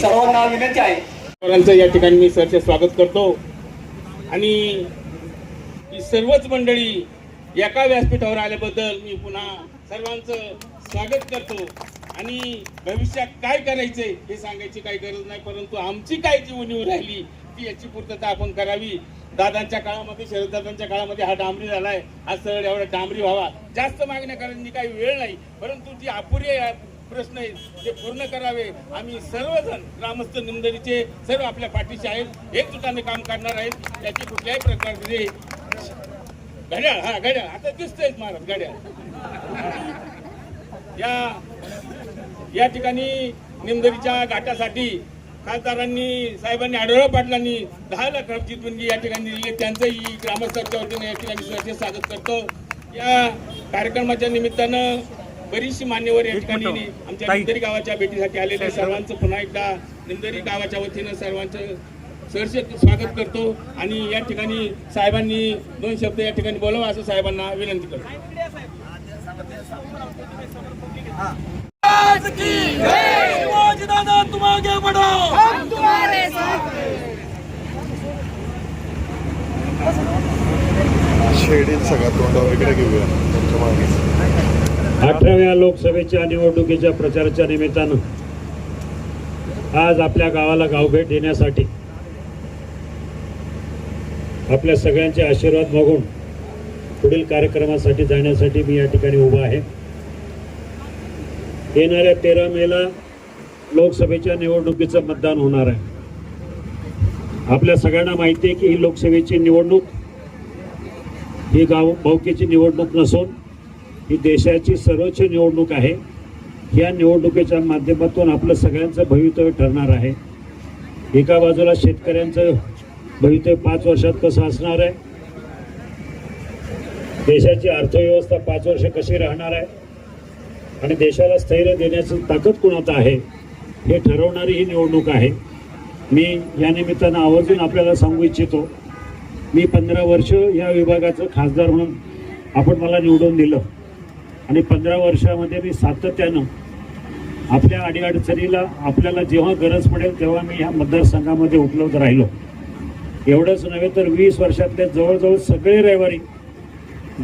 सर्वांना विनंती आहे. या ठिकाणी मी सरचे स्वागत करतो. आणि ही सर्वच मंडळी एका व्यासपीठावर आल्याबद्दल मी पुन्हा सर्वांचं स्वागत करतो. आणि भविष्यात काय करायचंय हे सांगायची काही गरज नाही परंतु आमची काय जी उणीव राहिली ती याची पूर्तता आपण करावी. दादांच्या काळामध्ये शरददादांच्या काळामध्ये हा डांबरी झालाय. हा सरळ एवढा डांबरी व्हावा. जास्त मागण्या करण्याची काही वेळ नाही परंतु जी अपुरी प्रश्न आहेत ते पूर्ण करावे. आम्ही सर्वजण ग्रामस्थ निमदरीचे सर्व आपल्या पाठीशी आहेत. एकजुटाने काम करणार आहेत त्याची कुठल्याही प्रकारचे घड्याळ हा घड्याळ. आता दिसतंय महाराज घड्याळ. या या ठिकाणी निमदरीच्या घाटासाठी खासदारांनी साहेबांनी आढळराव पाटलांनी दहा लाख रकमेची देणगी या ठिकाणी दिली त्यांचंही ग्रामस्थांच्या वतीने या ठिकाणी स्वागत करतो. या कार्यक्रमाच्या निमित्तानं बरीचशी मान्यवर या ठिकाणी आमच्या निमदरी गावाच्या भेटीसाठी आलेले सर्वांचं पुन्हा एकदा निमदरी गावाच्या वतीनं सर्वांचं सहर्ष स्वागत करतो आणि या ठिकाणी साहेबांनी दोन शब्द या ठिकाणी बोलावं असं साहेबांना विनंती करतो. शिवाजी दादा तुम आगे बढ़ो। हम तुम्हारे साथ शेडीत सगळा तोंडावर इकडे घेऊया तुमच्या मागे. अठराव्या लोकसभेच्या निवडणुकीच्या प्रचाराच्या निमित्तानं आज आपल्या गावाला गावभेट देण्यासाठी आपल्या सगळ्यांचे आशीर्वाद मागून पुढील कार्यक्रमासाठी जाण्यासाठी मी या ठिकाणी उभा आहे. येणाऱ्या तेरा मेला लोकसभेच्या निवडणुकीचं मतदान होणार आहे. आपल्या सगळ्यांना माहिती आहे की ही लोकसभेची निवडणूक ही गाव भाऊकीची निवडणूक नसून ही देशाची सर्वोच्च निवडणूक आहे. या निवडणुकीच्या माध्यमातून आपलं सगळ्यांचं भवितव्य ठरणार आहे. एका बाजूला शेतकऱ्यांचं भवितव्य पाच वर्षात कसं असणार आहे? देशाची अर्थव्यवस्था पाच वर्ष कशी राहणार आहे? आणि देशाला स्थैर्य देण्याचं ताकद कुणात आहे? हे ठरवणारी ही निवडणूक आहे. मी या निमित्तानं आवर्जून आपल्याला सांगू इच्छितो मी पंधरा वर्ष या विभागाचं खासदार म्हणून आपण मला निवडून दिलं. आणि पंधरा वर्षामध्ये मी सातत्यानं आपल्या अडीअडचणीला आपल्याला जेव्हा गरज पडेल तेव्हा मी ह्या मतदारसंघामध्ये उपलब्ध राहिलो. एवढंच नव्हे तर वीस वर्षातले जवळजवळ सगळे रविवारी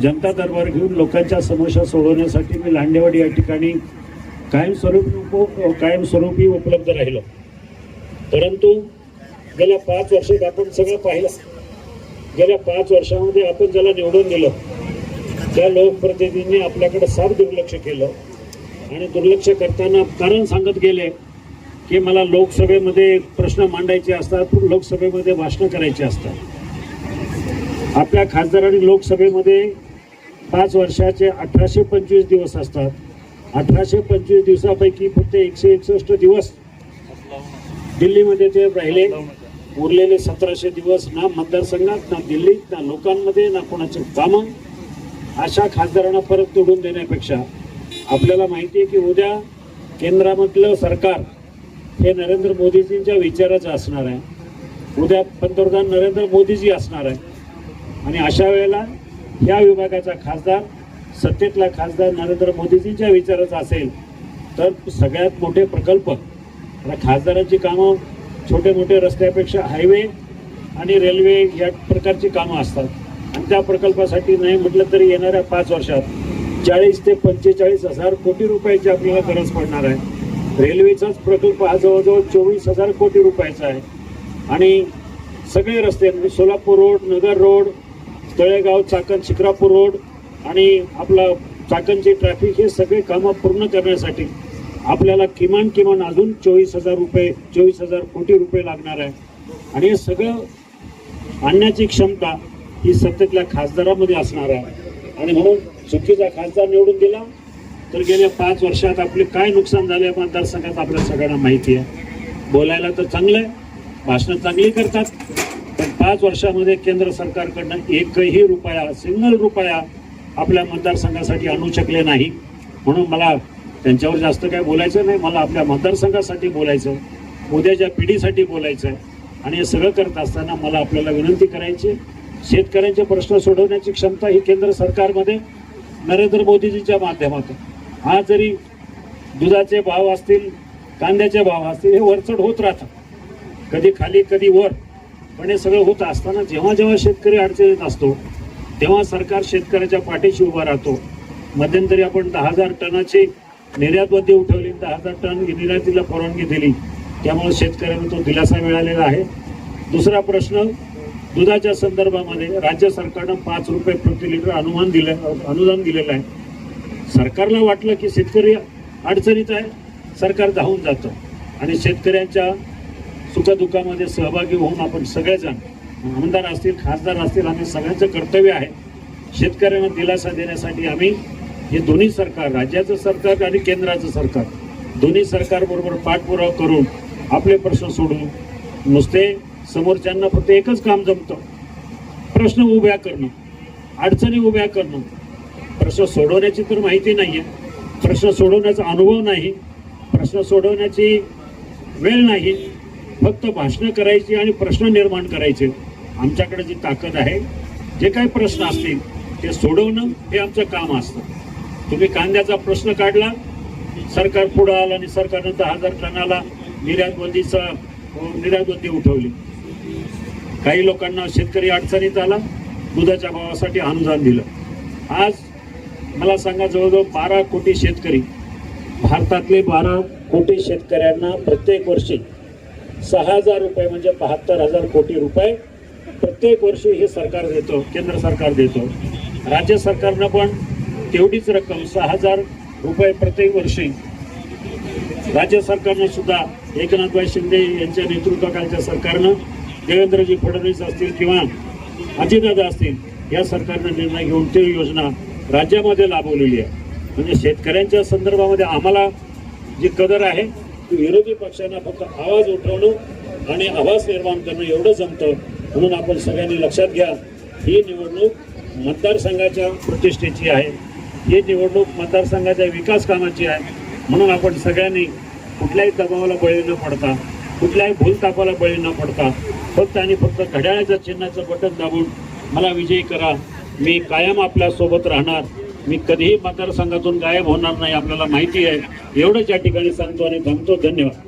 जनता दरबार घेऊन लोकांच्या समस्या सोडवण्यासाठी मी लांडेवाडी या ठिकाणी कायमस्वरूपी कायमस्वरूपी उपलब्ध राहिलो. परंतु गेल्या पाच वर्षात आपण सगळं पाहिलं. गेल्या पाच वर्षामध्ये आपण ज्याला निवडून दिलं त्या लोकप्रतिनिधींनी आपल्याकडे साफ दुर्लक्ष केलं आणि दुर्लक्ष करताना कारण सांगत गेले की मला लोकसभेमध्ये प्रश्न मांडायचे असतात लोकसभेमध्ये भाषणं करायची असतात. आपल्या खासदारांनी लोकसभेमध्ये पाच वर्षाचे अठराशे पंचवीस दिवस असतात. अठराशे पंचवीस दिवसापैकी फक्त एकशे एकसष्ट दिवस दिल्लीमध्ये ते राहिले. उरलेले सतराशे दिवस ना मतदारसंघात ना दिल्लीत ना लोकांमध्ये ना कोणाचे कामं. अशा खासदारांना परत निवडून देण्यापेक्षा आपल्याला माहिती आहे की उद्या केंद्रामधलं सरकार हे नरेंद्र मोदीजींच्या विचाराचं असणार आहे. उद्या पंतप्रधान नरेंद्र मोदीजी असणार आहे. आणि अशा वेळेला या विभागाचा खासदार सत्तेतला खासदार नरेंद्र मोदीजींच्या विचाराचा असेल तर सगळ्यात मोठे प्रकल्प खासदारांची कामं छोटे मोठे रस्त्यापेक्षा हायवे आणि रेल्वे या प्रकारची कामं असतात. त्या प्रकल्पासाठी नाही म्हटलं तरी येणाऱ्या पाच वर्षात चाळीस ते पंचेचाळीस हजार कोटी रुपयाची आपल्याला गरज पडणार आहे. रेल्वेचाच प्रकल्प हा जवळजवळ चोवीस हजार कोटी रुपयाचा आहे. आणि सगळे रस्ते म्हणजे Solapur road Nagar road Talegaon Chakan Shikrapur road आणि आपला चाकणची ट्रॅफिक हे सगळे कामं पूर्ण करण्यासाठी आपल्याला किमान किमान अजून चोवीस हजार रुपये चोवीस हजार कोटी रुपये लागणार आहे. आणि हे सगळं आणण्याची क्षमता ही सत्तेतल्या खासदारामध्ये असणार आहे. आणि म्हणून चुकीचा खासदार निवडून दिला तर गेल्या पाच वर्षात आपले काय नुकसान झाले मतदारसंघात आपल्या सगळ्यांना माहिती आहे. बोलायला तर चांगलं आहे भाषणं चांगली करतात पण पाच वर्षामध्ये केंद्र सरकारकडनं एकही रुपया सिंगल रुपया आपल्या मतदारसंघासाठी आणू शकले नाही. म्हणून मला त्यांच्यावर जास्त काय बोलायचं नाही मला आपल्या मतदारसंघासाठी बोलायचं उद्याच्या पिढीसाठी बोलायचं आहे. आणि हे सगळं करत असताना मला आपल्याला विनंती करायची शेतकऱ्यांचे प्रश्न सोडवण्याची क्षमता ही केंद्र सरकारमध्ये नरेंद्र मोदीजीच्या माध्यमातून. आज जरी दुधाचे भाव असतील कांद्याचे भाव असतील हे वरचढ होत राहतात. कधी खाली कधी वर. पण हे सगळं होत असताना जेव्हा जेव्हा शेतकरी अडचणीत असतो तेव्हा सरकार शेतकऱ्याच्या पाठीशी उभा राहतो. मध्यंतरी आपण दहा हजार टनाची निर्यातमध्ये उठवली दहा हजार टन निर्यातीला परवानगी दिली. त्यामुळे शेतकऱ्यांना तो दिलासा मिळालेला आहे. दुसरा प्रश्न दुधाच्या संदर्भामध्ये राज्य सरकारनं पाच रुपये प्रति लिटर अनुमान दिलं अनुदान दिलेलं आहे. सरकारला वाटलं की शेतकरी अडचणीत आहे सरकार धावून जातं. आणि शेतकऱ्यांच्या सुखदुःखामध्ये सहभागी होऊन आपण सगळेजण आमदार असतील खासदार असतील आम्ही सगळ्यांचं कर्तव्य आहे. शेतकऱ्यांना दिलासा देण्यासाठी आम्ही हे दोन्ही सरकार राज्याचं सरकार आणि केंद्राचं सरकार दोन्ही सरकारबरोबर पाठपुरावा करून आपले प्रश्न सोडून नुसते समोरच्यांना फक्त एकच काम जमतं. प्रश्न उभ्या करणं अडचणी उभ्या करणं. प्रश्न सोडवण्याची तर माहिती नाही आहे प्रश्न सोडवण्याचा अनुभव नाही. प्रश्न सोडवण्याची वेळ नाही. फक्त भाषणं करायची आणि प्रश्न निर्माण करायचे. आमच्याकडे जी ताकद आहे जे काही प्रश्न असतील ते सोडवणं हे आमचं काम असतं. तुम्ही कांद्याचा प्रश्न काढला सरकार पुढं आलं आणि सरकारनं दहा हजार टनाला निर्यातबंदीचा निर्यातबंदी उठवली. काही लोकांना शेतकरी अडचणीत आला दुधाच्या भावासाठी अनुदान दिलं. आज मला सांगा जवळजवळ बारा कोटी शेतकरी भारतातले बारा कोटी शेतकऱ्यांना प्रत्येक वर्षी सहा हजार रुपये म्हणजे बहात्तर हजार कोटी रुपये प्रत्येक वर्षी हे सरकार देतो केंद्र सरकार देतो. राज्य सरकारनं पण तेवढीच रक्कम सहा हजार रुपये प्रत्येक वर्षी. राज्य सरकारनं सुद्धा एकनाथभाई शिंदे यांच्या नेतृत्वाखालच्या सरकारनं देवेंद्रजी फडणवीस असतील किंवा अजितदादा असतील या सरकारनं निर्णय घेऊन ती योजना राज्यामध्ये लाभवलेली आहे. म्हणजे शेतकऱ्यांच्या संदर्भामध्ये आम्हाला जी कदर आहे ती विरोधी पक्षांना फक्त आवाज उठवणं आणि आवाज निर्माण करणं एवढं जमतं म्हणून आपण सगळ्यांनी लक्षात घ्या ही निवडणूक मतदारसंघाच्या प्रतिष्ठेची आहे. ही निवडणूक मतदारसंघाच्या विकास कामाची आहे. म्हणून आपण सगळ्यांनी कुठल्याही दबावाला बळी न पडता कुठल्याही भूलतापाला बळी न पडता फक्त आणि फक्त घड्याळाच्या चिन्हाचं बटन दाबून मला विजयी करा. मी कायम आपल्यासोबत राहणार. मी कधीही मतदारसंघातून गायब होणार नाही आपल्याला माहिती आहे. एवढंच या ठिकाणी सांगतो आणि थांबतो. धन्यवाद.